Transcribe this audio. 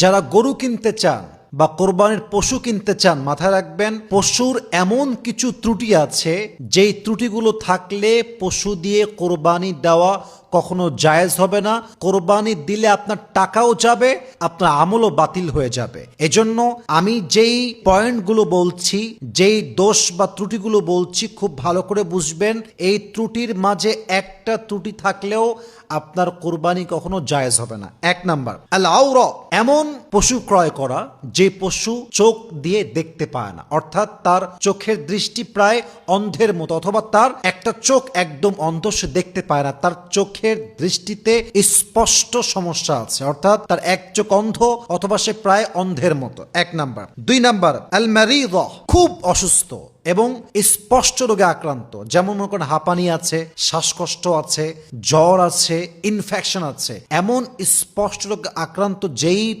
যারা গরু কিনতে চান বা কোরবানির পশু কিনতে চান, মাথায় রাখবেন, পশুর এমন কিছু ত্রুটি আছে, যেই ত্রুটিগুলো থাকলে পশু দিয়ে কোরবানি দেওয়া কখনো জায়েজ হবে না। কোরবানি দিলে আপনার টাকাও যাবে, আপনার আমলও বাতিল হয়ে যাবে। এজন্য আমি যেই পয়েন্টগুলো বলছি, যেই দোষ বা ত্রুটিগুলো বলছি, খুব ভালো করে বুঝবেন। এই ত্রুটির মাঝে একটা ত্রুটি থাকলেও আপনার কোরবানি কখনো জায়েজ হবে না। এক নাম্বার আউর এমন পশু ক্রয় করা যে পশু চোখ দিয়ে দেখতে পায় না। অর্থাৎ তার চোখের দৃষ্টি প্রায় অন্ধের মতো, অথবা তার একটা চোখ একদম অন্ধ, সে দেখতে পায় না। তার চোখের দৃষ্টিতে স্পষ্ট সমস্যা আছে, অর্থাৎ তার এক চোখ অন্ধ অথবা সে প্রায় অন্ধের মতো। এক নাম্বার। দুই নাম্বার আলমারি খুব অসুস্থ এবং স্পষ্ট রোগে আক্রান্ত। যেমন মনে করেন হাঁপানি আছে, শ্বাসকষ্ট আছে, জ্বর আছে ইনফেকশন আছে। এমন স্পষ্ট রোগে আক্রান্ত যেই